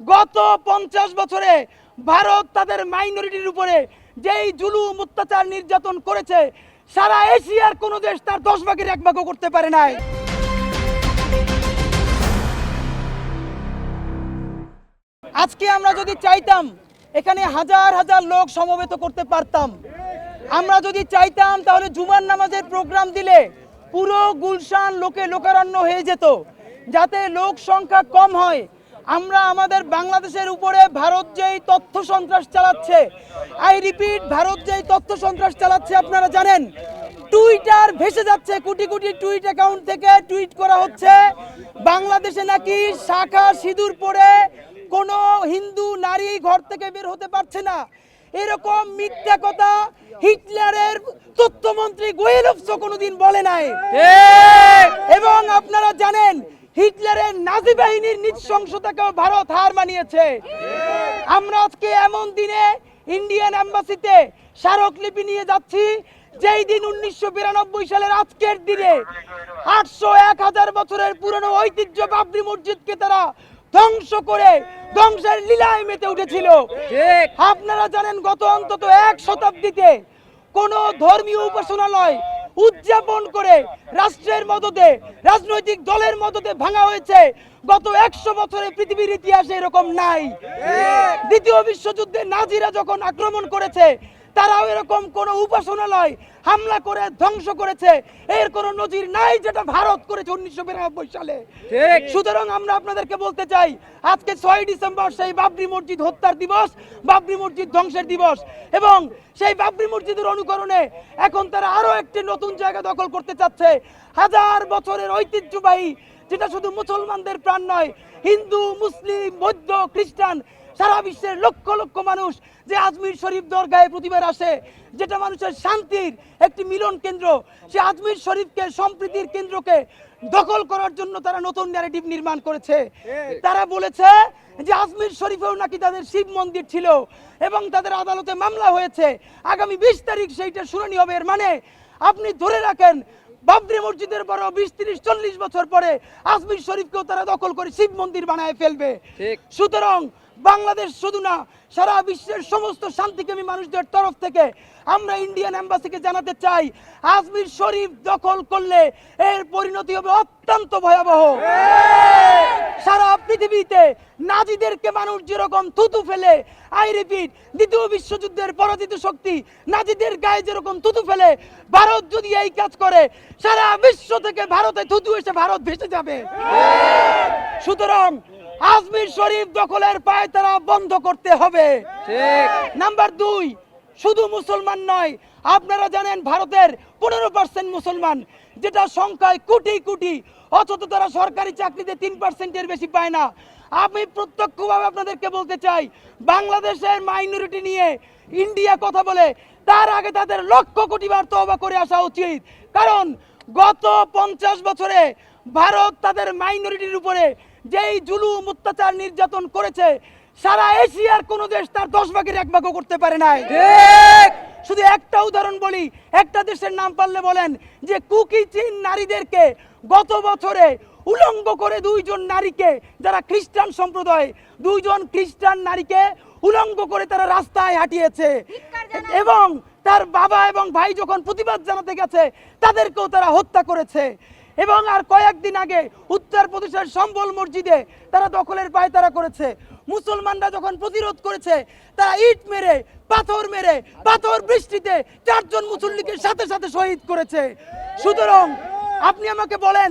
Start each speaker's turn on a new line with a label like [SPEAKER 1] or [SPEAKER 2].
[SPEAKER 1] গত পঞ্চাশ বছরে ভারত তাদের মাইনরিটির উপরে যেই জুলুম, অত্যাচার, নির্যাতন করেছে, সারা এশিয়ার কোনো দেশ তার দশ ভাগের এক ভাগও করতে পারে নাই। আজকে আমরা যদি চাইতাম, এখানে হাজার হাজার লোক সমবেত করতে পারতাম। আমরা যদি চাইতাম, তাহলে জুমার নামাজের প্রোগ্রাম দিলে পুরো গুলশান লোকে লোকারণ্য হয়ে যেত, যাতে লোক সংখ্যা কম হয়। আমরা আমাদের বাংলাদেশের উপরে ভারত যেই তথ্য সন্ত্রাস চালাচ্ছে আই রিপিট ভারত যেই তথ্য সন্ত্রাস চালাচ্ছে আপনারা জানেন টুইটার ভেসে যাচ্ছে কোটি কোটি টুইট অ্যাকাউন্ট থেকে টুইট করা হচ্ছে বাংলাদেশে নাকি শাখা সিঁদুর পরে কোনো হিন্দু নারী ঘর থেকে বের হতে পারছে না। এরকম মিথ্যা কথা হিটলারের তথ্যমন্ত্রী গোয়েলফসও কোনোদিন বলে নাই। এবং আপনারা জানেন হিটলারের নাজি বাহিনীর নৃশংসতাকেও ভারত হার মানিয়েছে। আমরা আজকে এমন দিনে ইন্ডিয়ান এম্বাসিতে স্মারকলিপি নিয়ে যাচ্ছি যেই দিন উনিশশো বিরানব্বই সালের আজকের দিনে আটশো এক হাজার বছরের পুরনো ঐতিহ্য বাবরি মসজিদকে তারা ধ্বংস করে ধ্বংসের লীলায় মেতে উঠেছিল। আপনারা জানেন গত অন্তত এক শতাব্দীতে কোন ধর্মীয় উপাসনালয় উদযাপন করে রাষ্ট্রের মদতে রাজনৈতিক দলের মদতে ভাঙা হয়েছে। গত একশো বছরে পৃথিবীর ইতিহাসে এরকম নাই। দ্বিতীয় বিশ্বযুদ্ধে নাজিরা যখন আক্রমণ করেছে তারাও এরকম কোন উপাসনালয় হামলা করে ধ্বংস করেছে। এর কোনো নজির নাই যেটা ভারত করেছে উনিশশো বিরানব্বই সালে। সুতরাং আমরা আপনাদেরকে বলতে চাই আজকে ছয় ডিসেম্বর সেই বাবরি মসজিদ হত্যার দিবস বাবরি মসজিদ ধ্বংসের দিবস। এবং সেই বাবরি মসজিদের অনুকরণে এখন তারা আরও একটি নতুন জায়গা দখল করতে চাচ্ছে। হাজার বছরের ঐতিহ্যবাহী যেটা শুধু মুসলমানদের প্রাণ নয় হিন্দু মুসলিম বৌদ্ধ খ্রিস্টান সারা বিশ্বের লক্ষ লক্ষ মানুষ যে আজমির শরীফ দরগায় প্রতিবার আসে যেটা মানুষের শান্তির একটি মিলন কেন্দ্র সে আজমির শরীফকে সম্প্রীতির কেন্দ্রকে দখল করার জন্য তারা নতুন ন্যারেটিভ নির্মাণ করেছে। তারা বলেছে যে আজমির শরীফেও নাকি তাদের শিব মন্দির ছিল এবং তাদের আদালতে মামলা হয়েছে। আগামী বিশ তারিখ সেইটা শুনানি হবে। এর মানে আপনি ধরে রাখেন বাবরি মসজিদের বড় বিশ তিরিশ চল্লিশ বছর পরে আজমির শরীফকেও তারা দখল করে শিব মন্দির বানায় ফেলবে। সুতরাং বাংলাদেশ শুধু না, সারা বিশ্বের সমস্ত শান্তিকামী মানুষদের তরফ থেকে আমরা ইন্ডিয়ান এম্বাসিকে জানাতে চাই, আজমির শরীফ দখল করলে এর পরিণতি হবে অত্যন্ত ভয়াবহ। সারা পৃথিবীতে নাজিদেরকে মানুষ যেরকম থুতু ফেলে, আই রিপিট, দ্বিতীয় বিশ্বযুদ্ধের পরাজিত শক্তি নাজিদের গায়ে যেরকম থুতু ফেলে, ভারত যদি এই কাজ করে, সারা বিশ্ব থেকে ভারতে থুতু এসে ভারত ভেসে যাবে। সুতরাং আজমির শরীফ দখলের পায় তারা বন্ধ করতে হবে। নাম্বার দুই শুধু মুসলমান নয় আপনারা জানেন ভারতের পনেরো পার্সেন্ট মুসলমান যেটা সংখ্যায় কোটি কোটি অথচ তারা সরকারি চাকরিতে তিন পার্সেন্টের বেশি পায় না। আমি প্রত্যক্ষভাবে আপনাদেরকে বলতে চাই বাংলাদেশের মাইনরিটি নিয়ে ইন্ডিয়া কথা বলে তার আগে তাদের লক্ষ কোটি বার তবা করে আসা উচিত। কারণ গত পঞ্চাশ বছরে ভারত তাদের মাইনরিটির উপরে যেই জুলুম অত্যাচার নির্যাতন করেছে সারা এশিয়ার কোনো দেশ তার দশ ভাগের এক ভাগও করতে পারে নাই। শুধু একটা উদাহরণ বলি একটা দেশের নাম পারলে বলেন যে কুকি চীন নারীদেরকে গত বছরে উলঙ্গ করে দুইজন নারীকে যারা খ্রিস্টান সম্প্রদায় দুইজন খ্রিস্টান নারীকে উলঙ্গ করে তারা রাস্তায় হাঁটিয়েছে। এবং তার বাবা এবং ভাই যখন প্রতিবাদ জানাতে গেছে তাদেরকেও তারা হত্যা করেছে। এবং আর কয়েকদিন আগে উত্তরপ্রদেশের সম্বল মসজিদে তারা দখলের পায়তারা করেছে। মুসলমানরা যখন প্রতিরোধ করেছে, তারা ইট মেরে, পাথর মেরে, পাথর বৃষ্টিতে চারজন মুসল্লিকে সাথে সাথে শহীদ করেছে। সুতরাং আপনি আমাকে বলেন